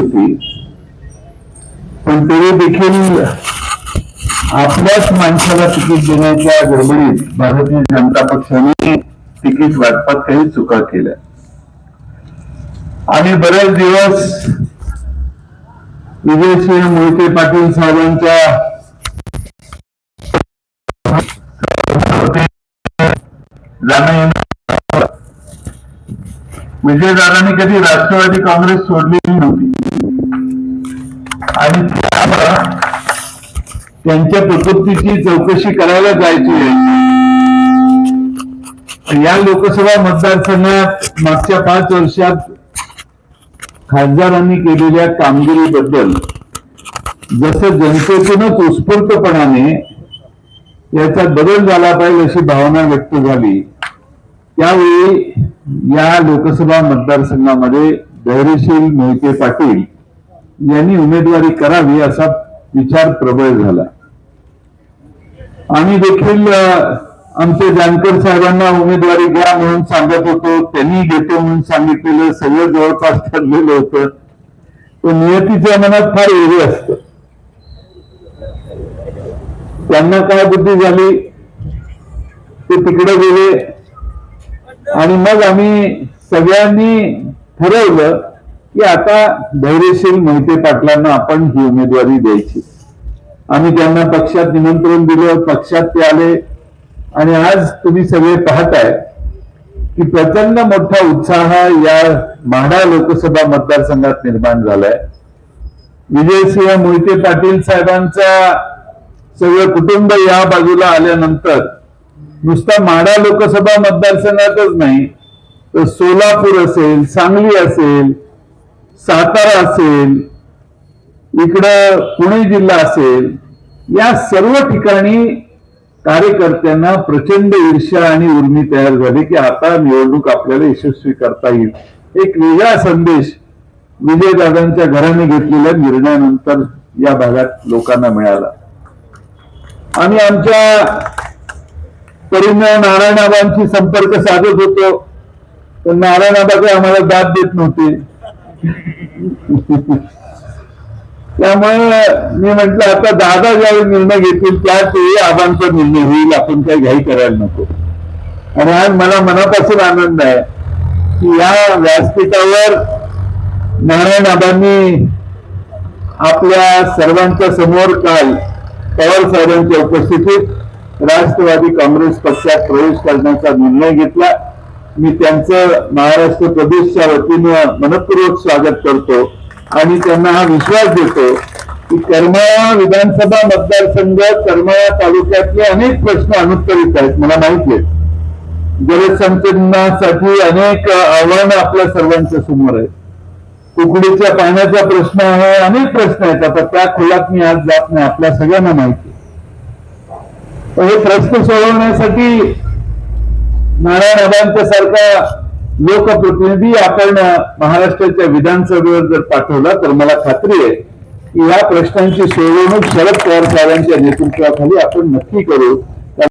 होती. पण तरी देखील आपल्याच माणसाला तिकीट देण्याच्या गडबडीत भारतीय जनता पक्षाने तिकीट वाटपात काही चुका केल्या. आणि बरेच दिवस विजयसिंह मोहिते पाटील साहेबांच्या विजयदारांनी कधी राष्ट्रवादी काँग्रेस सोडलेली नव्हती. आणि त्यांच्या प्रकृतीची चौकशी करायला जायची या लोकसभा मतदारसंघात मागच्या पाच वर्षात खासदारांनी केलेल्या कामगिरीबद्दल जसं जनतेतूनच उत्स्फूर्तपणाने याचा बदल झाला पाहिजे अशी भावना व्यक्त झाली त्यावेळी या लोकसभा मतदारसंघामध्ये धैर्यशील मोहिते पाटील यांनी उमेदवारी करावी असा विचार प्रबळ झाला. आम्ही देखील आमचे आमच्या जानकर साहेबांना उमेदवारी घ्या म्हणून सांगत होतो. त्यांनी घेतो म्हणून सांगितलेलं सगळं जवळपास ठरलेलं होतं. पण नियतीच्या मनात फार वेगळं असत. त्यांना काय बुद्धी झाली? ते तिकडे गेले. आणि मग आम्ही सगळ्यांनी ठरवलं की आता धैर्यशील मोहिते पाटलांना आपण ही उमेदवारी द्यायची. आम्ही त्यांना पक्षात निमंत्रण दिलं पक्षात ते आले. आणि आज तुम्ही सगळे पाहताय की प्रचंड मोठा उत्साह या म्हाडा लोकसभा मतदारसंघात निर्माण झालाय. विजयसिंह मोहिते पाटील साहेबांचा सगळं कुटुंब या बाजूला आल्यानंतर नुसता म्हाडा लोकसभा मतदारसंघातच नाही तर सोलापूर असेल सांगली असेल सातारा असेल इकडं पुणे जिल्हा असेल या सर्व ठिकाणी कार्यकर्त्यांना प्रचंड ईर्ष्या आणि उर्मी तयार झाली की आता निवडणूक आपल्याला यशस्वी करता येईल. एक वेगळा संदेश विजयदादांच्या घराने घेतलेल्या निर्णयानंतर या भागात लोकांना मिळाला. आम्ही आमच्या परिणाम नारायणाबांशी संपर्क साधत होतो. पण नारायणाबाकडे आम्हाला दाद देत नव्हते. त्यामुळे मी म्हंटल आता दादा ज्यावेळी निर्णय घेतील त्याच वेळी आबांचा निर्णय होईल आपण काही घाई करायला नको. आणि आज मला मनापासून आनंद आहे की या व्यासपीठावर नारायण आबांनी आपल्या सर्वांच्या समोर काल पवार साहेबांच्या उपस्थितीत राष्ट्रवादी काँग्रेस पक्षात प्रवेश करण्याचा निर्णय घेतला. मी त्यांचं महाराष्ट्र प्रदेशच्या वतीनं मनपूर्वक स्वागत करतो आणि त्यांना हा विश्वास देतो की करमाळा विधानसभा मतदारसंघ करमाळा तालुक्यातले अनेक प्रश्न अनुत्तरित आहेत मला माहिती आहे. जलसंचनासाठी अनेक आव्हानं आपल्या सर्वांच्या समोर आहेत. कुकडीच्या पाण्याचा प्रश्न आहे अनेक प्रश्न आहेत. आता त्या खोलात मी आज जात नाही आपल्या सगळ्यांना माहिती हे प्रश्न सोडवण्यासाठी नारायण आबांच्या सारखा लोकप्रतिनिधी आपण महाराष्ट्राच्या विधानसभेवर जर पाठवला तर मला खात्री आहे की या प्रश्नांची सोडवणूक शरद पवार साहेबांच्या नेतृत्वाखाली आपण नक्की करू.